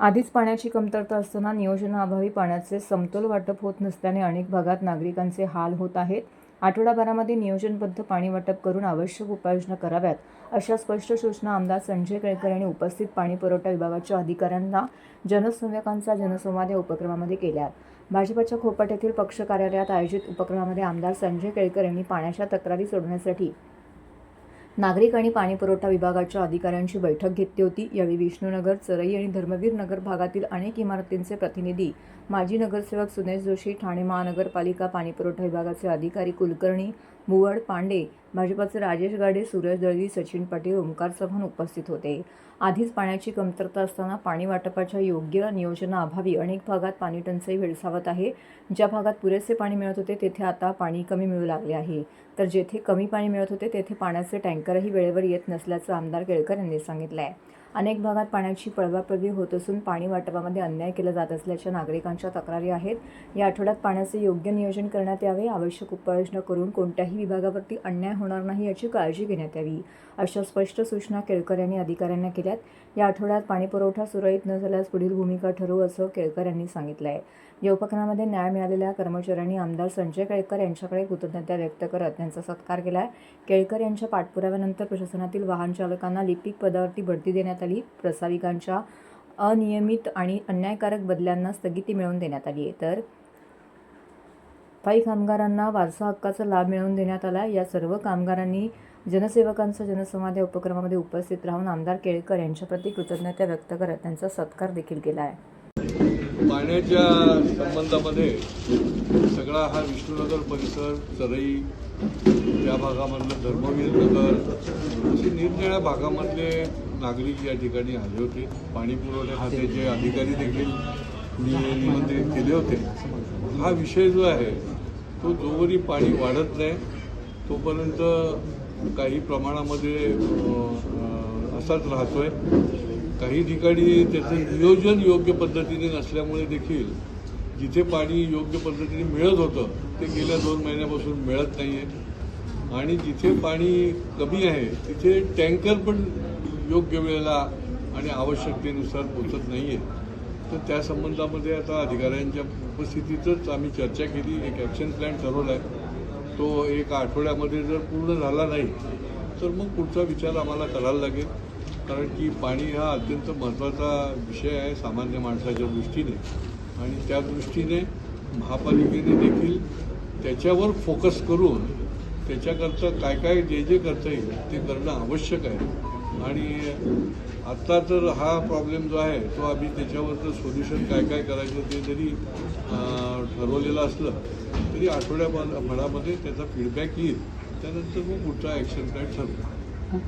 आधीच पाण्याची कमतरता असताना नियोजनाअभावी पाण्याचे समतोल वाटप होत नसल्याने अनेक भागात नागरिकांचे हाल होत आहेत. आठवडाभरामध्ये नियोजनबद्ध पाणी वाटप करून आवश्यक उपाययोजना कराव्यात अशा स्पष्ट सूचना आमदार संजय केळकर यांनी उपस्थित पाणी पुरवठा विभागाच्या अधिकाऱ्यांना जनसंवेकांचा जनसंवाद या उपक्रमामध्ये केल्या. भाजपच्या खोपाट येथील पक्ष कार्यालयात आयोजित उपक्रमामध्ये आमदार संजय केळकर यांनी पाण्याच्या तक्रारी सोडवण्यासाठी नागरिक आणि पाणीपुरवठा विभागाच्या अधिकाऱ्यांची बैठक घेतली होती. यावेळी विष्णुनगर चरई आणि धर्मवीर नगर भागातील अनेक इमारतींचे प्रतिनिधी माजी नगरसेवक सुनेश जोशी ठाणे महानगरपालिका पाणीपुरवठा विभागाचे अधिकारी कुलकर्णी मुवड पांडे भाजपाचे राजेश गाडे सूरज दळवी सचिन पाटील ओंकार चव्हाण उपस्थित होते. आधीच पाण्याची कमतरता असताना पाणी वाटपाच्या योग्य नियोजनाअभावी अनेक भागात पाणी टंचाई भेडसावत आहे. ज्या भागात पुरेसे पाणी मिळत होते तेथे आता पाणी कमी मिळू लागले आहे. तर जेथे कमी पाणी मिळत होते तेथे पाण्याचे टँकरही वेळेवर येत नसल्याचं आमदार केळकर यांनी सांगितलं आहे अनेक भागात पाण्याची पळवापळवी होत असून पाणी वाटपामध्ये अन्याय केला जात असल्याच्या नागरिकांच्या तक्रारी आहेत. या आठवड्यात पाण्याचे योग्य नियोजन करण्यात यावे आवश्यक उपाययोजना करून कोणत्याही विभागावरती अन्याय होणार नाही याची काळजी घेण्यात यावी अशा स्पष्ट सूचना केळकर यांनी अधिकाऱ्यांना केल्यात. या आठवड्यात पाणीपुरवठा सुरळीत न झाल्यास पुढील भूमिका ठरवू असं केळकर यांनी सांगितलं आहे या उपक्रमामध्ये न्याय मिळालेल्या कर्मचाऱ्यांनी आमदार संजय केळकर यांच्याकडे कृतज्ञता व्यक्त करत त्यांचा सत्कार केला आहे केळकर यांच्या पाठपुराव्यानंतर प्रशासनातील वाहन चालकांना लिपिक पदावरती बढती देण्यात आली. प्रसाविकांच्या अनियमित आणि अन्यायकारक बदल्यांना स्थगिती मिळवून देण्यात आली आहे. तर पायी कामगारांना वारसा हक्काचा लाभ मिळवून देण्यात आला. या सर्व कामगारांनी जनसेवकांचा जनसंवाद या उपक्रमामध्ये उपस्थित राहून आमदार केळकर यांच्याप्रती कृतज्ञता व्यक्त करत त्यांचा सत्कार देखील केला आहे. पाण्याच्या संबंधामध्ये सगळा हा विष्णुनगर परिसर चरई या भागामधलं धर्मवीर नगर असे निरनिळ्या भागामधले नागरिक या ठिकाणी आले होते. पाणी पुरवठा खात्याचे अधिकारी देखील मी निमंत्रित केले होते. हा विषय जो आहे तो जोवरी पाणी वाढत नाही. तोपर्यंत काही प्रमाणामध्ये असाच राहतोय. काही ठिकाणी त्याचं नियोजन योग्य पद्धतीने नसल्यामुळे देखील जिथे पाणी योग्य पद्धतीने मिळत होतं ते गेल्या दोन महिन्यापासून मिळत नाही आहे आणि जिथे पाणी कमी आहे तिथे टँकर पण योग्य वेळेला आणि आवश्यकतेनुसार पोचत नाही आहे तर त्या संबंधामध्ये आता अधिकाऱ्यांच्या उपस्थितीतच आम्ही चर्चा केली. एक ॲक्शन प्लॅन ठरवला आहे तो एक आठवड्यामध्ये जर पूर्ण झाला नाही तर मग पुढचा विचार आम्हाला करायला लागेल. कारण की पाणी हा अत्यंत महत्त्वाचा विषय आहे सामान्य माणसाच्या दृष्टीने. आणि त्या दृष्टीने महापालिकेने देखील त्याच्यावर फोकस करून त्याच्याकरता काय काय जे जे करता येईल ते करणं आवश्यक आहे. आणि आत्ता तर हा प्रॉब्लेम जो आहे तो आम्ही त्याच्यावरचं सोल्युशन काय काय करायचं ते जरी ठरवलेलं असलं तरी आठवड्याभरामध्ये त्याचा फीडबॅक येईल. त्यानंतर मग पुढचा ॲक्शन प्लॅन ठरवू.